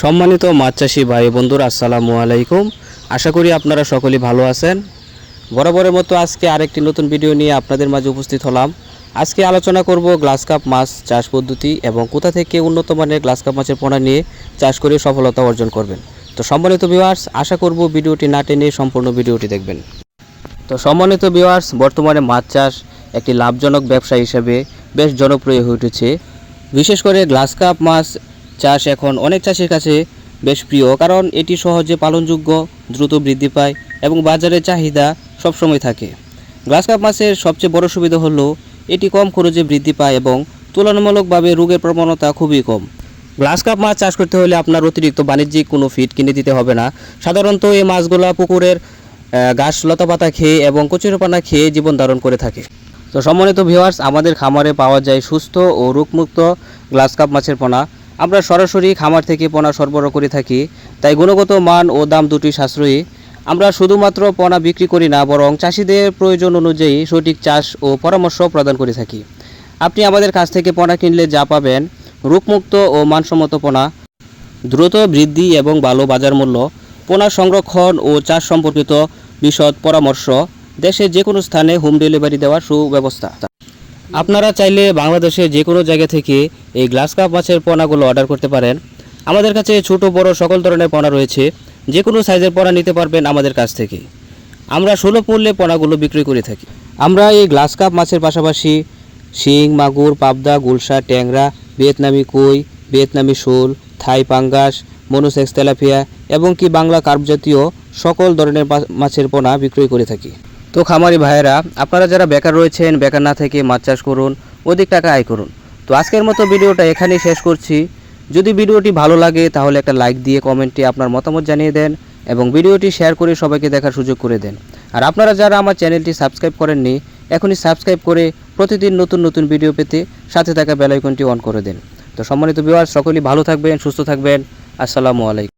সম্মানিত মাছ চাষি ভাই বন্ধুরা, আসসালামু আলাইকুম। আশা করি আপনারা সকলেই ভালো আছেন। বরাবরের মতো আজকে আরেকটি নতুন ভিডিও নিয়ে আপনাদের মাঝে উপস্থিত হলাম। আজকে আলোচনা করব গ্লাস কাপ মাছ চাষ পদ্ধতি এবং কোথা থেকে উন্নত মানের গ্লাস কাপ মাছের পোনা নিয়ে চাষ করে সফলতা অর্জন করবেন। তো সম্মানিত ভিউয়ার্স আশা করব ভিডিওটি না টেনে সম্পূর্ণ ভিডিওটি দেখবেন। তো সম্মানিত ভিউয়ার্স বর্তমানে মাছ চাষ একটি লাভজনক ব্যবসা হিসেবে বেশ জনপ্রিয় হয়ে উঠেছে। বিশেষ করে গ্লাস কাপ মাছ চাষ এখন অনেক চাষির কাছে বেশ প্রিয়, কারণ এটি সহজে পালনযোগ্য, দ্রুত বৃদ্ধি পায় এবং বাজারে চাহিদা সবসময় থাকে। গ্লাস কাপ মাছের সবচেয়ে বড় সুবিধা হলো, এটি কম খরচে বৃদ্ধি পায় এবং তুলনামূলকভাবে রোগের প্রবণতা খুবই কম। গ্লাস কাপ মাছ চাষ করতে হলে আপনার অতিরিক্ত বাণিজ্যিক কোনো ফিড কিনে দিতে হবে না। সাধারণত এই মাছগুলো পুকুরের ঘাস, লতাপাতা খেয়ে এবং কচুরিপানা খেয়ে জীবন ধারণ করে থাকে। তো সম্মানিত ভিউয়ার্স আমাদের খামারে পাওয়া যায় সুস্থ ও রোগমুক্ত গ্লাস কাপ মাছের পোনা। আমরা সরাসরি খামার থেকে পোনা সরবরাহ করে থাকি, তাই গুণগত মান ও দাম দুটি সাশ্রয়ী। আমরা শুধুমাত্র পোনা বিক্রি করি না, বরং চাষিদের প্রয়োজন অনুযায়ী সঠিক চাষ ও পরামর্শ প্রদান করে থাকি। আপনি আমাদের কাছ থেকে পোনা কিনলে যা পাবেন, রোগমুক্ত ও মানসম্মত পোনা, দ্রুত বৃদ্ধি এবং ভালো বাজার মূল্য, পোনা সংরক্ষণ ও চাষ সম্পর্কিত বিশদ পরামর্শ, দেশের যে কোনো স্থানে হোম ডেলিভারি দেওয়ার সুব্যবস্থা। আপনারা চাইলে বাংলাদেশের যে কোনো জায়গা থেকে এই গ্লাস কাপ মাছের পোনাগুলো অর্ডার করতে পারেন। আমাদের কাছে ছোট, বড় সকল ধরনের পোনা রয়েছে। যে কোনো সাইজের পোনা নিতে পারবেন আমাদের কাছ থেকে। আমরা সুলভ মূল্যে পোনাগুলো বিক্রি করে থাকি। আমরা এই গ্লাস কাপ মাছের পাশাপাশি শিং, মাগুর, পাবদা, গুলশা, ট্যাংরা, ভিয়েতনামি কই, ভিয়েতনামি শোল, থাই পাঙ্গাস মনোসেক্স তেলাপিয়া এবং কি বাংলা কার্প জাতীয় সকল ধরনের মাছের পোনা বিক্রয় করে থাকি। তো খামারি ভাইয়েরা, আপনারা যারা বেকার রয়েছেন, বেকার না থেকে মাছ চাষ করুন, অধিক টাকা আয় করুন। তো আজকের মতো ভিডিওটা এখানেই শেষ করছি। যদি ভিডিওটি ভালো লাগে, তাহলে একটা লাইক দিয়ে কমেন্টে আপনার মতামত জানিয়ে দেন এবং ভিডিওটি শেয়ার করে সবাইকে দেখার সুযোগ করে দেন। আর আপনারা যারা আমার চ্যানেলটি সাবস্ক্রাইব করেননি, এখনই সাবস্ক্রাইব করে প্রতিদিন নতুন নতুন ভিডিও পেতে সাথে থাকা বেল আইকনটি অন করে দেন। তো সম্মানিত বিভাগ সকলেই ভালো থাকবেন, সুস্থ থাকবেন। আসসালামু আলাইকুম।